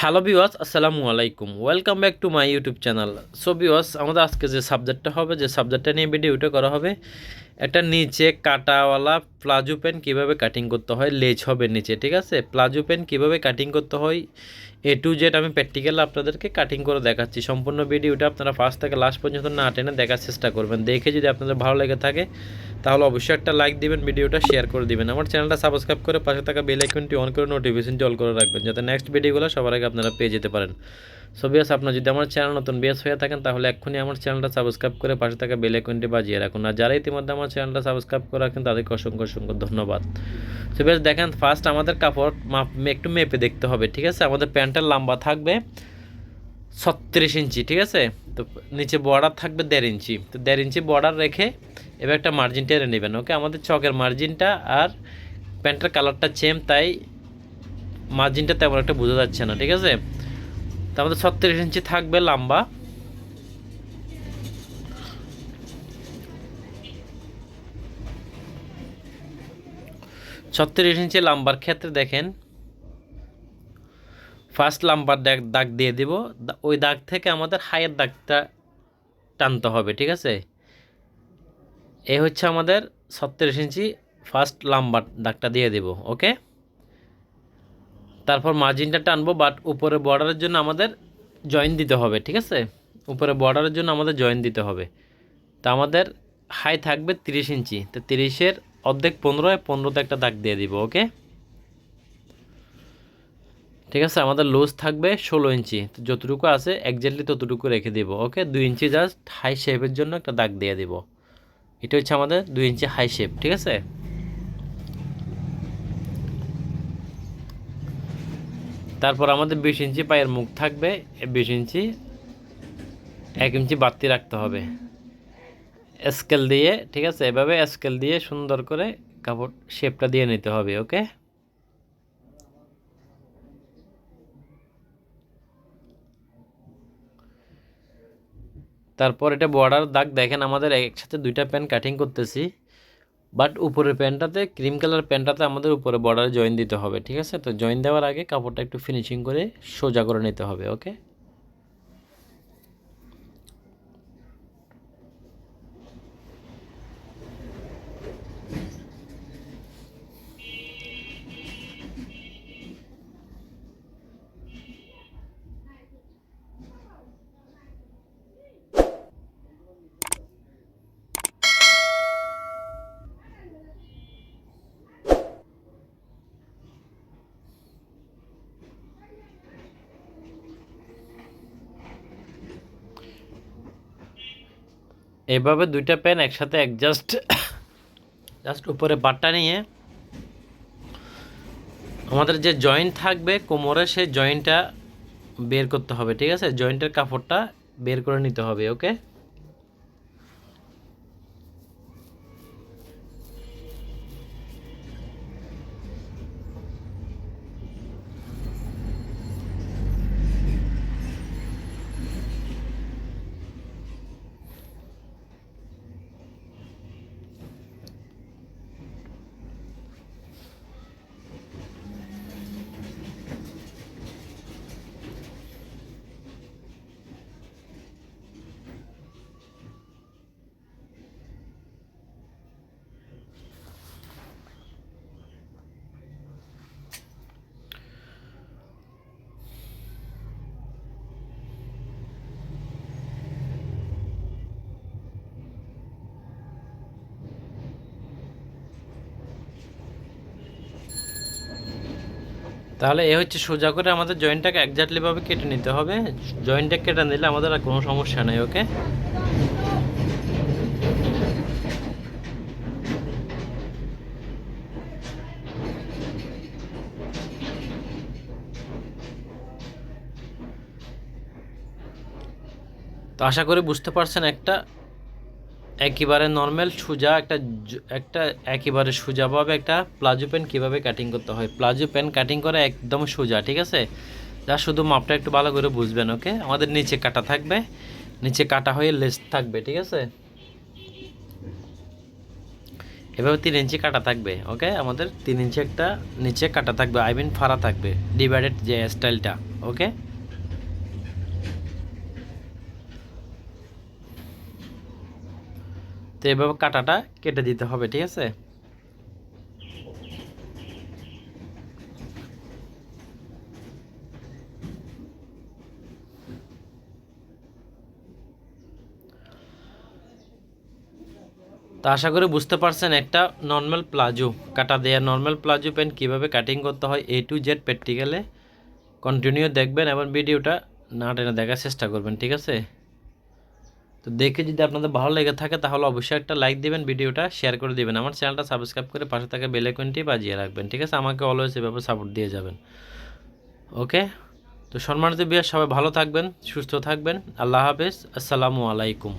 Hello বিওয়াস আসসালামু আলাইকুম। Welcome back to my YouTube channel so বিওয়াস আমাদের আজকে যে সাবজেক্টটা হবে, যে সাবজেক্টটা নিয়ে ভিডিওটা করা হবে একটা নিচে কাটাওয়ালা প্লাজো প্যান্ট কীভাবে কাটিং করতে হয়, লেজ হবে নিচে, ঠিক আছে? প্লাজো প্যান্ট কীভাবে কাটিং করতে হয় এ টু জেড আমি প্র্যাকটিক্যাল আপনাদেরকে কাটিং করে দেখাচ্ছি। সম্পূর্ণ ভিডিওটা আপনারা ফার্স্ট থেকে লাস্ট পর্যন্ত না টেনে দেখার চেষ্টা করবেন। দেখে যদি আপনাদের ভালো লেগে থাকে, তাহলে অবশ্যই একটা লাইক দিবেন, ভিডিওটা শেয়ার করে দিবেন। আমার চ্যানেলটা সাবস্ক্রাইব করে পাশে থাকা বেল আইকনটি অন করে নোটিফিকেশনটি অল করে রাখবেন, যাতে নেক্সট ভিডিওগুলো সবার আগে আপনারা পেয়ে যেতে পারেন। সো বিয়াস আপনার যদি আমার চ্যানেল নতুন বিয়াস হয়ে থাকেন, তাহলে এক্ষুনি আমার চ্যানেলটা সাবস্ক্রাইব করে পাশে থাকা বেল আইকনটি বাজিয়ে রাখুন। আর যারা ইতিমধ্যে আমার চ্যানেলটা সাবস্ক্রাইব করে রাখেন, তাদেরকে অসংখ্য অসংখ্য ধন্যবাদ। সো বিয়াস দেখেন ফার্স্ট আমাদের কাপড় মাপ একটু মেপে দেখতে হবে, ঠিক আছে? আমাদের প্যান্টের লম্বা থাকবে ছত্রিশ ইঞ্চি, ঠিক আছে? তো নিচে বর্ডার থাকবে দেড় ইঞ্চি। তো দেড় ইঞ্চি বর্ডার রেখে এবার একটা মার্জিন টেনে নেবেন ওকে আমাদের চকের মার্জিনটা আর প্যান্টের কালারটা চেম তাই মার্জিনটা তেমন একটা বোঝা যাচ্ছে না, ঠিক আছে? তো আমাদের ছত্রিশ ইঞ্চি থাকবে লম্বা। ছত্রিশ ইঞ্চি লাম্বার ক্ষেত্রে দেখেন। ফার্স্ট লাম্বার দাগ দাগ দিয়ে দিব। ওই দাগ থেকে আমাদের হাইয়ের দাগটা টানতে হবে, ঠিক আছে? এ হচ্ছে আমাদের ছত্রিশ ইঞ্চি ফার্স্ট লাম্বার দাগটা দিয়ে দেব, ওকে? তারপর মার্জিনটা টানবো বাট উপরে বর্ডারের জন্য আমাদের জয়েন দিতে হবে, ঠিক আছে? উপরে বর্ডারের জন্য আমাদের জয়েন দিতে হবে। তা আমাদের হাই থাকবে তিরিশ ইঞ্চি। তো তিরিশের অর্ধেক পনেরো পনেরোতে একটা দাগ দিয়ে দিব ওকে ঠিক আছে? আমাদের লুজ থাকবে ষোলো ইঞ্চি। তো যতটুকু আছে একজাক্টলি ততটুকু রেখে দিব ওকে দুই ইঞ্চি জাস্ট হাই শেপের জন্য একটা দাগ দিয়ে দিব। এটা হচ্ছে আমাদের দুই ইঞ্চি হাই শেপ ঠিক আছে? তারপর আমাদের বিশ ইঞ্চি পায়ের মুখ থাকবে বিশ ইঞ্চি, এক ইঞ্চি বাড়তি রাখতে হবে। স্কেল দিয়ে, ঠিক আছে? এভাবে স্কেল দিয়ে সুন্দর করে কাপড় শেপটা দিয়ে নিতে হবে, ওকে? তারপর এটা বর্ডার দাগ, দেখেন আমাদের একসাথে দুইটা প্যান্ট কাটিং করতেছি। বাট উপরের প্যান্টটাতে ক্রিম কালার প্যান্টটাতে আমাদের উপরে বর্ডারে জয়েন দিতে হবে, ঠিক আছে? তো জয়েন দেওয়ার আগে কাপড়টা একটু ফিনিশিং করে সোজা করে নিতে হবে ওকে এভাবে দুইটা প্যান একসাথে অ্যাডজাস্ট জাস্ট উপরে বাটটা নিয়ে আমাদের যে জয়েন্ট থাকবে কোমরে, সেই জয়েন্টটা বের করতে হবে, ঠিক আছে? জয়েন্টের কাপড়টা বের করে নিতে হবে ওকে তাহলে এ হচ্ছে সোজা করে আমাদের জয়েন্টটাকে একজাক্টলিভাবে কেটে নিতে হবে। জয়েন্টটা কেটে নিলে আমাদের আর কোনো সমস্যা নেই ওকে তো আশা করি বুঝতে পারছেন একটা একেবারে নর্মাল সোজা, একটা একটা একেবারে সোজাভাবে একটা প্লাজো প্যান্ট কীভাবে কাটিং করতে হয়? প্লাজো প্যান্ট কাটিং করা একদম সোজা, ঠিক আছে? যা শুধু মাপটা একটু ভালো করে বুঝবেন ওকে আমাদের নিচে কাটা থাকবে, নিচে কাটা হয়ে লেস থাকবে, ঠিক আছে? এভাবে তিন ইঞ্চি কাটা থাকবে ওকে আমাদের তিন ইঞ্চি একটা নিচে কাটা থাকবে, আই মিন ফাড়া থাকবে ডিভাইডেড যে স্টাইলটা ওকে তো এভাবে কাটাটা কেটে দিতে হবে, ঠিক আছে? তো আশা করি বুঝতে পারছেন একটা নর্মাল প্লাজো কাটা দেয়া নর্মাল প্লাজো প্যান্ট কীভাবে কাটিং করতে হয় এ টু জেড প্র্যাকটিক্যালে কন্টিনিউ দেখবেন এবং ভিডিওটা না টেনে দেখার চেষ্টা করবেন, ঠিক আছে? তো দেখে যদি আপনাদের ভালো লেগে থাকে, তাহলে অবশ্যই একটা লাইক দেবেন, ভিডিওটা শেয়ার করে দেবেন। আমার চ্যানেলটা সাবস্ক্রাইব করে পাশে থাকা বেলেকনটি বাজিয়ে রাখবেন, ঠিক আছে? আমাকে অলওয়েজ এভাবে সাপোর্ট দিয়ে যাবেন। ওকে তো সম্মানিত বিয়ার সবাই ভালো থাকবেন, সুস্থ থাকবেন। আল্লাহ হাফেজ, আসসালামু আলাইকুম।